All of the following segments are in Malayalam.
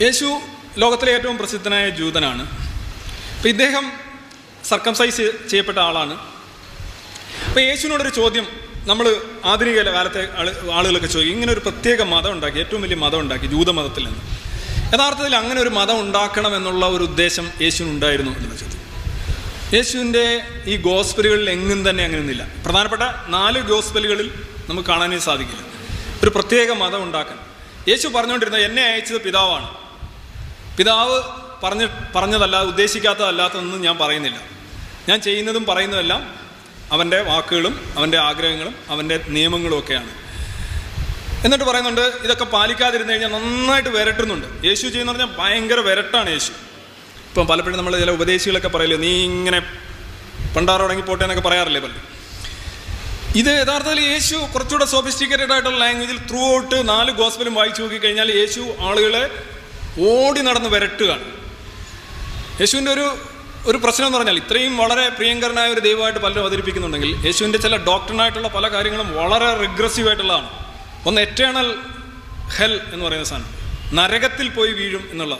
യേശു ലോകത്തിലെ ഏറ്റവും പ്രസിദ്ധനായ ജൂതനാണ്. അപ്പം ഇദ്ദേഹം സർക്കംസൈസ് ചെയ്യപ്പെട്ട ആളാണ്. അപ്പോൾ യേശുവിനോടൊരു ചോദ്യം നമ്മൾ ആധുനിക കാലത്തെ ആളുകളൊക്കെ ചോദിക്കും. ഇങ്ങനെ ഒരു പ്രത്യേക മതം ഉണ്ടാക്കി ഏറ്റവും വലിയ മതം ഉണ്ടാക്കി ജൂതമതത്തിൽ നിന്ന്. യഥാർത്ഥത്തിൽ അങ്ങനെ ഒരു മതം ഉണ്ടാക്കണം എന്നുള്ള ഒരു ഉദ്ദേശം യേശുവിനുണ്ടായിരുന്നു എന്നുള്ള ചോദ്യം. യേശുവിന്റെ ഈ ഗോസ്പലുകളിൽ എങ്ങും തന്നെ അങ്ങനെയൊന്നുമില്ല പ്രധാനപ്പെട്ട നാല് ഗോസ്പലുകളിൽ നമുക്ക് കാണാനേ സാധിക്കില്ല. ഒരു പ്രത്യേക മതം ഉണ്ടാക്കാൻ. യേശു പറഞ്ഞുകൊണ്ടിരുന്നത് എന്നെ അയച്ചത് പിതാവാണ്. പിതാവ് പറഞ്ഞ പറഞ്ഞതല്ല ഉദ്ദേശിക്കാത്തതല്ലാത്തതൊന്നും ഞാൻ പറയുന്നില്ല. ഞാൻ ചെയ്യുന്നതും പറയുന്നതെല്ലാം അവന്റെ വാക്കുകളും അവന്റെ ആഗ്രഹങ്ങളും അവന്റെ നിയമങ്ങളും ഒക്കെയാണ്. എന്നിട്ട് പറയുന്നുണ്ട് ഇതൊക്കെ പാലിക്കാതിരുന്ന് കഴിഞ്ഞാൽ നന്നായിട്ട് വിരട്ടുന്നുണ്ട്. യേശു ചെയ്യുന്ന പറഞ്ഞാൽ ഭയങ്കര വിരട്ടാണ് യേശു. ഇപ്പം പലപ്പോഴും നമ്മൾ ചില ഉപദേശികളൊക്കെ പറയില്ലേ നീ ഇങ്ങനെ പണ്ടാറോടങ്ങി പോട്ടെ എന്നൊക്കെ പറയാറില്ലേ പലരും. ഇത് യഥാർത്ഥത്തിൽ യേശു കുറച്ചുകൂടെ സോഫിസ്റ്റിക്കേറ്റഡ് ആയിട്ടുള്ള ലാംഗ്വേജിൽ ത്രൂ ഔട്ട് നാല് ഗോസ്പലും വായിച്ചു നോക്കിക്കഴിഞ്ഞാൽ യേശു ആളുകളെ ഓടി നടന്ന് വരട്ടുകയാണ്. യേശുവിന്റെ ഒരു ഒരു പ്രശ്നം എന്ന് പറഞ്ഞാൽ ഇത്രയും വളരെ പ്രിയങ്കരനായ ഒരു ദൈവമായിട്ട് പലരും അവതരിപ്പിക്കുന്നുണ്ടെങ്കിൽ യേശുവിന്റെ ചില ഡോക്ടറിനായിട്ടുള്ള പല കാര്യങ്ങളും വളരെ റിഗ്രസീവ് ആയിട്ടുള്ളതാണ് ഒന്ന് എറ്റേണൽ ഹെൽ എന്ന് പറയുന്ന സാധനം. നരകത്തിൽ പോയി വീഴും എന്നുള്ളത്.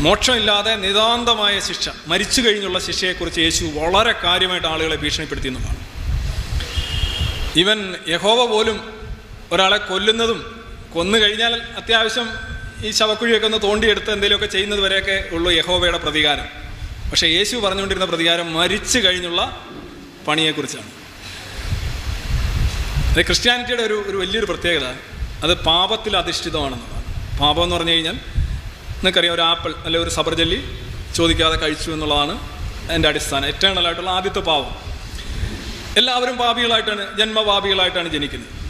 മോക്ഷമില്ലാതെ നിതാന്തമായ ശിക്ഷ മരിച്ചു കഴിഞ്ഞുള്ള ശിക്ഷയെക്കുറിച്ച് യേശു വളരെ കാര്യമായിട്ട് ആളുകളെ ഭീഷണിപ്പെടുത്തി എന്നുള്ളതാണ് ഇവൻ യഹോവ പോലും ഒരാളെ കൊല്ലുന്നതും കൊന്നു കഴിഞ്ഞാൽ അത്യാവശ്യം ഈ ശവക്കുഴിയൊക്കെ ഒന്ന് തോണ്ടിയെടുത്ത് എന്തെങ്കിലുമൊക്കെ ചെയ്യുന്നത് വരെയൊക്കെ ഉള്ളൂ യഹോവയുടെ പ്രതികാരം. പക്ഷേ യേശു പറഞ്ഞുകൊണ്ടിരുന്ന പ്രതികാരം മരിച്ചു കഴിഞ്ഞുള്ള പണിയെക്കുറിച്ചാണ്. അത് ക്രിസ്ത്യാനിറ്റിയുടെ ഒരു ഒരു വലിയൊരു പ്രത്യേകത. അത് പാപത്തിൽ അധിഷ്ഠിതമാണെന്നുള്ളതാണ് പാപം എന്ന് പറഞ്ഞു കഴിഞ്ഞാൽ നിങ്ങൾക്കറിയാം ഒരു ആപ്പിൾ അല്ലെ ഒരു സബർജല്ലി ചോദിക്കാതെ കഴിച്ചു എന്നുള്ളതാണ് എന്റെ അടിസ്ഥാനം. എറ്റേണൽ ആയിട്ടുള്ള ആദ്യത്തെ പാപം. എല്ലാവരും പാപികളായിട്ടാണ് ജന്മപാപികളായിട്ടാണ് ജനിക്കുന്നത്.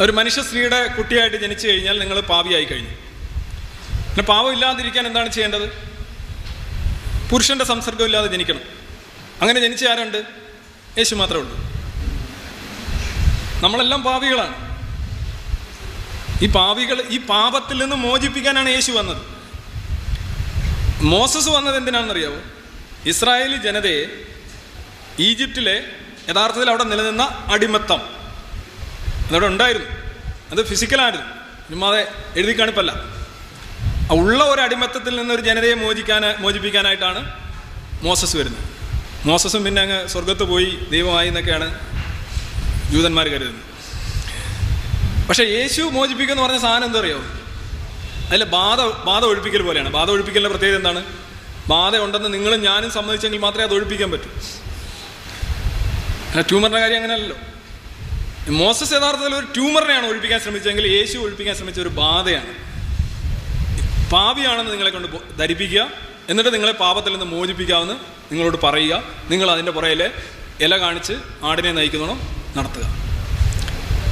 ഒരു മനുഷ്യ സ്ത്രീയുടെ കുട്ടിയായിട്ട് ജനിച്ചു കഴിഞ്ഞാൽ നിങ്ങൾ പാവിയായി കഴിഞ്ഞു. പിന്നെ പാവം ഇല്ലാതിരിക്കാൻ എന്താണ് ചെയ്യേണ്ടത്? പുരുഷന്റെ സംസർഗം ഇല്ലാതെ ജനിക്കണം. അങ്ങനെ ജനിച്ച ആരുണ്ട്? യേശു മാത്രമേ ഉള്ളൂ. നമ്മളെല്ലാം പാവികളാണ്. ഈ പാവികൾ ഈ പാപത്തിൽ നിന്ന് മോചിപ്പിക്കാനാണ് യേശു വന്നത്. മോസസ് വന്നത് എന്തിനാണെന്നറിയാവോ? ഇസ്രായേലി ജനതയെ ഈജിപ്തിലെ യഥാർത്ഥത്തിൽ അവിടെ നിലനിന്ന അടിമത്തം. അതവിടെ ഉണ്ടായിരുന്നു. അത് ഫിസിക്കലായിരുന്നു ചുമ്മാതെ എഴുതി കാണിപ്പല്ല. ഉള്ള ഒരു അടിമത്തത്തിൽ നിന്ന് ഒരു ജനതയെ മോചിക്കാൻ മോചിപ്പിക്കാനായിട്ടാണ് മോസസ് വരുന്നത്. മോസസും പിന്നെ അങ്ങ് സ്വർഗത്ത് പോയി ദൈവമായി എന്നൊക്കെയാണ് ജൂതന്മാർ കരുതുന്നത്. പക്ഷേ യേശു മോചിപ്പിക്കുക പറഞ്ഞ സാധനം എന്താ അറിയോ അതിൽ ബാധ ബാധ ഒഴിപ്പിക്കൽ പോലെയാണ്. ബാധ ഒഴിപ്പിക്കലിന്റെ പ്രത്യേകത എന്താണ്? ബാധ ഉണ്ടെന്ന് നിങ്ങളും ഞാനും സമ്മതിച്ചെങ്കിൽ മാത്രമേ അത് ഒഴിപ്പിക്കാൻ പറ്റൂ. ട്യൂമറിന്റെ കാര്യം അങ്ങനെയല്ലല്ലോ. മോസസ് യഥാർത്ഥത്തിൽ ഒരു ട്യൂമറിനെയാണ് ഒഴിപ്പിക്കാൻ ശ്രമിച്ചതെങ്കിൽ യേശു ഒഴിപ്പിക്കാൻ ശ്രമിച്ച ഒരു ബാധയാണ്. പാവിയാണെന്ന് നിങ്ങളെ കൊണ്ട് ധരിപ്പിക്കുക എന്നിട്ട് നിങ്ങളെ പാപത്തിൽ നിന്ന് മോചിപ്പിക്കാമെന്ന് നിങ്ങളോട് പറയുക. നിങ്ങൾ അതിന്റെ പുറയിലെ ഇല കാണിച്ച് ആടിനെ നയിക്കുന്നോണം നടത്തുക.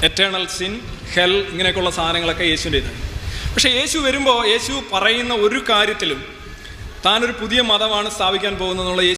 എറ്റേണൽ സിൻ ഹെൽ ഇങ്ങനെയൊക്കെയുള്ള സാധനങ്ങളൊക്കെ യേശുവിന്റെ ഇതാണ് പക്ഷേ യേശു വരുമ്പോൾ യേശു പറയുന്ന ഒരു കാര്യത്തിലും താനൊരു പുതിയ മതമാണ് സ്ഥാപിക്കാൻ പോകുന്നതെന്നുള്ള